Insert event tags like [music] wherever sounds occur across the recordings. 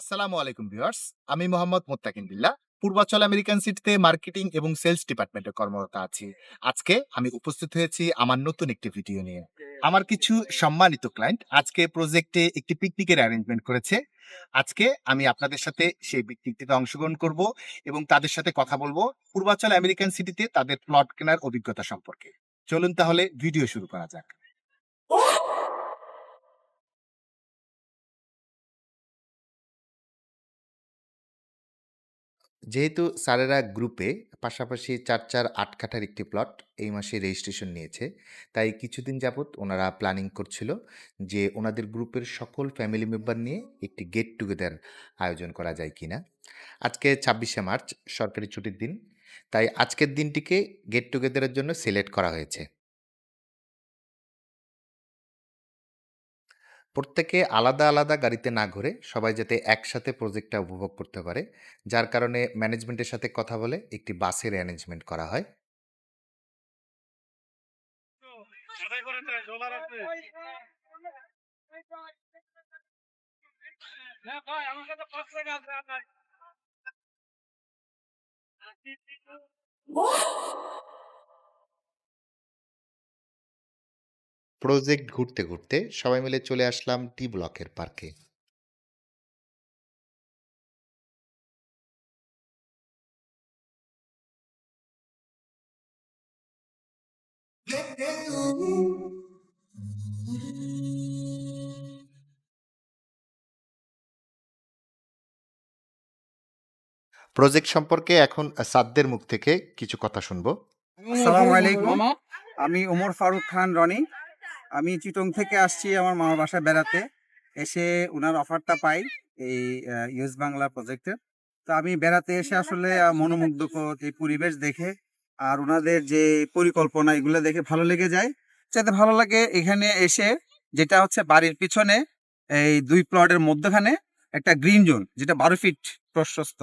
আসসালামু আলাইকুম ভিউয়ার্স। আমি মোহাম্মদ মোত্তাকিন বিল্লাহ পূর্বাচল আমেরিকান সিটিতে মার্কেটিং এবং সেলস ডিপার্টমেন্টে কর্মরত আছি। আজকে আমি উপস্থিত হয়েছি আমার নতুন একটি ভিডিও নিয়ে। আমার কিছু সম্মানিত ক্লায়েন্ট আজকে প্রজেক্টে একটি পিকনিকের অ্যারেঞ্জমেন্ট করেছে। আজকে আমি আপনাদের সাথে সেই পিকনিকটিতে অংশগ্রহণ করব এবং তাদের সাথে কথা বলব পূর্বাচল আমেরিকান সিটিতে তাদের প্লট কেনার অভিজ্ঞতা সম্পর্কে। চলুন তাহলে ভিডিও শুরু করা যাক। যেহেতু স্যারেরা গ্রুপে পাশাপাশি চার চার আট কাঠার একটি প্লট এই মাসে রেজিস্ট্রেশন নিয়েছে, তাই কিছুদিন যাবৎ ওনারা প্ল্যানিং করছিল যে ওনাদের গ্রুপের সকল ফ্যামিলি মেম্বার নিয়ে একটি গেট টুগেদার আয়োজন করা যায় কিনা। আজকে ছাব্বিশে মার্চ, সরকারি ছুটির দিন, তাই আজকের দিনটিকে গেট টুগেদারের জন্য সিলেক্ট করা হয়েছে। প্রত্যেকে আলাদা আলাদা গাড়িতে না ঘুরে সবাই যাতে একসাথে প্রজেক্টটা উপভোগ করতে পারে, যার কারণে ম্যানেজমেন্টের সাথে কথা বলে একটি বাসের অ্যারেঞ্জমেন্ট করা হয়। [laughs] প্রজেক্ট ঘুরতে ঘুরতে সবাই মিলে চলে আসলাম টি ব্লকের পার্কে প্রজেক্ট সম্পর্কে এখন সাদদের মুখ থেকে কিছু কথা শুনব। আসসালামু আলাইকুম। আমি ওমর ফারুক খান, রনি। আমি চিটং থেকে আসছি আমার মামার বাসায় বেড়াতে। এসে ওনার অফারটা পাই এই ইউএস বাংলা প্রজেক্টের তো আমি বেড়াতে এসে আসলে আহ, মনোমুগ্ধকর এই পরিবেশ দেখে আর ওনাদের যে পরিকল্পনা এগুলো দেখে ভালো লেগে যায়। যাতে ভালো লাগে এখানে এসে যেটা হচ্ছে বাড়ির পিছনে এই দুই প্লটের মধ্যখানে একটা গ্রিন জোন যেটা বারো ফিট প্রশস্ত।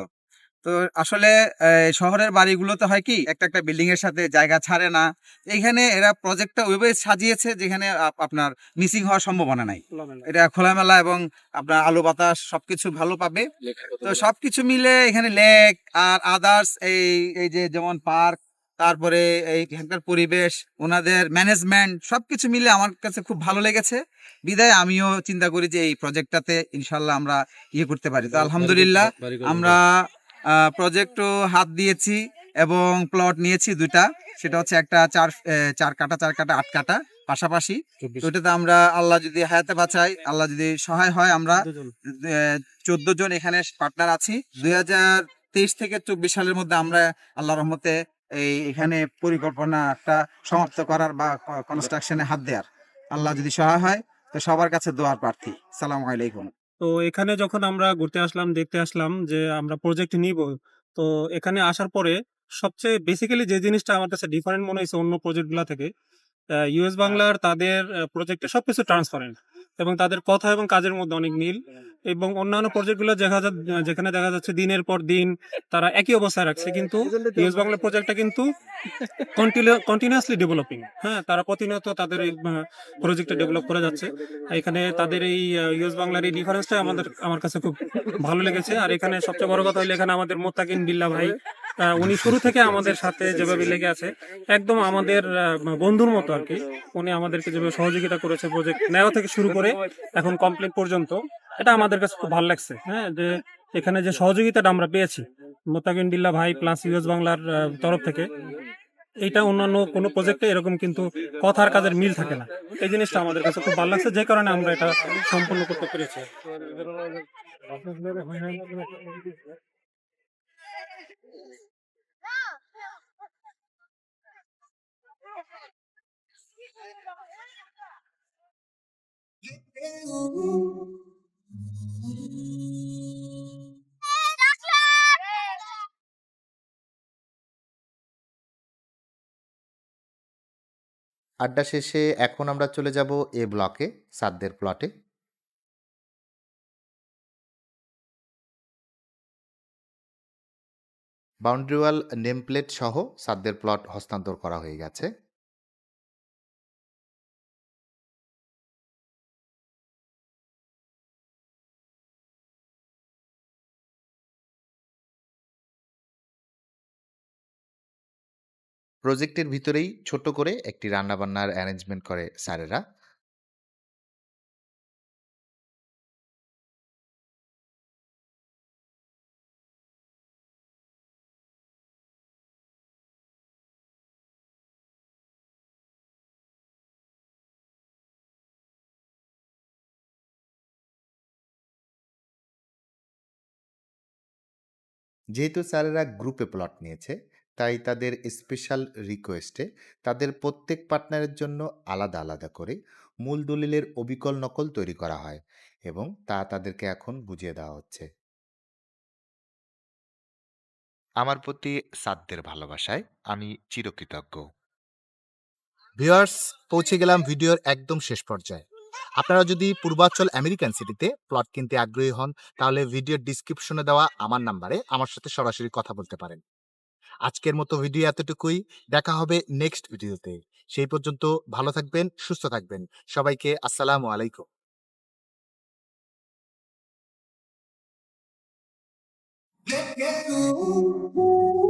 তো আসলে আহ, শহরের বাড়িগুলোতে হয় কি একটা একটা বিল্ডিং এর সাথে জায়গা ছাড়ে না। এখানে এরা প্রজেক্টটা ওইভাবে সাজিয়েছে যেখানে আপনার মিসিং হওয়ার সম্ভাবনা নাই। এটা খোলামেলা এবং আপনার আলো বাতাস সবকিছু ভালো পাবে। তো সবকিছু মিলে এখানে লেক আর আদার্স এই এই যে যেমন পার্ক তারপরে এই এখানকার পরিবেশ ওনাদের ম্যানেজমেন্ট সবকিছু মিলে আমার কাছে খুব ভালো লেগেছে। বিদায় আমিও চিন্তা করি যে এই প্রজেক্টটাতে ইনশাল্লাহ আমরা ইয়ে করতে পারি। তো আলহামদুলিল্লাহ আমরা প্রজেক্টও হাত দিয়েছি এবং প্লট নিয়েছি দুইটা। সেটা হচ্ছে একটা চার চার কাটা চার কাটা আট কাটা পাশাপাশি। তো ওটাতে আমরা আল্লাহ যদি হায়াতে বাঁচাই আল্লাহ যদি সহায় হয় আমরা চোদ্দ জন। এখানে পার্টনার আছি। দুই হাজার তেইশ থেকে চব্বিশ সালের মধ্যে আমরা আল্লাহ রহমতে এই এখানে পরিকল্পনা একটা সমাপ্ত করার বা কনস্ট্রাকশনে হাত দেওয়ার আল্লাহ যদি সহায় হয় তো সবার কাছে দোয়ার প্রার্থী। সালাম আলাইকুম। তো এখানে যখন আমরা ঘুরতে আসলাম দেখতে আসলাম যে আমরা প্রজেক্ট নিব তো এখানে আসার পরে সবচেয়ে বেসিক্যালি যে জিনিসটা আমার কাছে ডিফারেন্ট মনে হয়েছে অন্য প্রজেক্টগুলো থেকে ইউএস বাংলার তাদের প্রজেক্টে সবকিছু ট্রান্সপারেন্ট এবং তাদের কথা এবং কাজের মধ্যে অনেক মিল এবং অন্যান্য প্রজেক্টগুলো দেখা যেখানে দেখা যাচ্ছে দিনের পর দিন তারা একই অবস্থায় রাখছে কিন্তু ইউএস বাংলা প্রজেক্টটা কিন্তু কন্টিনিউয়াসলি ডেভেলপিং হ্যাঁ তারা প্রতিনিয়ত তাদের এই প্রজেক্টটা ডেভেলপ করে যাচ্ছে। এখানে তাদের এই ইউএস বাংলার এই ডিফারেন্সটা আমাদের, আমার কাছে খুব ভালো লেগেছে। আর এখানে সবচেয়ে বড় কথা হলো এখানে আমাদের মোত্তাকিন বিল্লা ভাই উনি শুরু থেকে আমাদের সাথে যেভাবে লেগে আছে, একদম আমাদের বন্ধুর মতো আর কি। উনি আমাদেরকে যেভাবে সহযোগিতা করেছে প্রজেক্ট নেওয়া থেকে শুরু করে এখন কমপ্লিট পর্যন্ত, এটা আমাদের কাছে খুব ভালো লাগছে। হ্যাঁ যে এখানে যে সহযোগিতাটা আমরা পেয়েছি মোত্তাকিন বিল্লা ভাই প্লাস ইউএস বাংলার তরফ থেকে। এইটা অন্যান্য কোনো প্রজেক্টে এরকম কিন্তু কথার কাজের মিল থাকে না। এই জিনিসটা আমাদের কাছে খুব ভালো লাগছে যে কারণে আমরা এটা সম্পূর্ণ করতে পেরেছি। আড্ডা শেষে এখন আমরা চলে যাব এ ব্লকে সাদ্দের প্লটে। বাউন্ডারি ওয়াল নেম প্লেট সহ সাদদের প্লট হস্তান্তর করা হয়ে গেছে। প্রজেক্টের ভিতরেই ছোট করে একটি রান্নাবান্নার অ্যারেঞ্জমেন্ট করে স্যারেরা। যেহেতু স্যারেরা গ্রুপে প্লট নিয়েছে, তাই তাদের স্পেশাল রিকোয়েস্টে তাদের প্রত্যেক পার্টনারের জন্য আলাদা, আলাদা করে মূল দলিলের অবিকল নকল তৈরি করা হয় এবং তা তাদেরকে এখন বুঝিয়ে দেওয়া হচ্ছে। আমার প্রতি সাদদের ভালোবাসায় আমি চিরকৃতজ্ঞ। ভিউয়ার্স পৌঁছে গেলাম ভিডিওর একদম শেষ পর্যায়ে আপনারা যদি পূর্বাচল আমেরিকান সিটিতে প্লট কিনতে আগ্রহী হন তাহলে ভিডিওর ডিসক্রিপশনে দেওয়া আমার নাম্বারে আমার সাথে সরাসরি কথা বলতে পারেন আজকের মতো ভিডিও এতটুকুই। দেখা হবে নেক্সট ভিডিওতে। সেই পর্যন্ত ভালো থাকবেন সুস্থ থাকবেন। সবাইকে আসসালামু আলাইকুম। Get, get, ooh.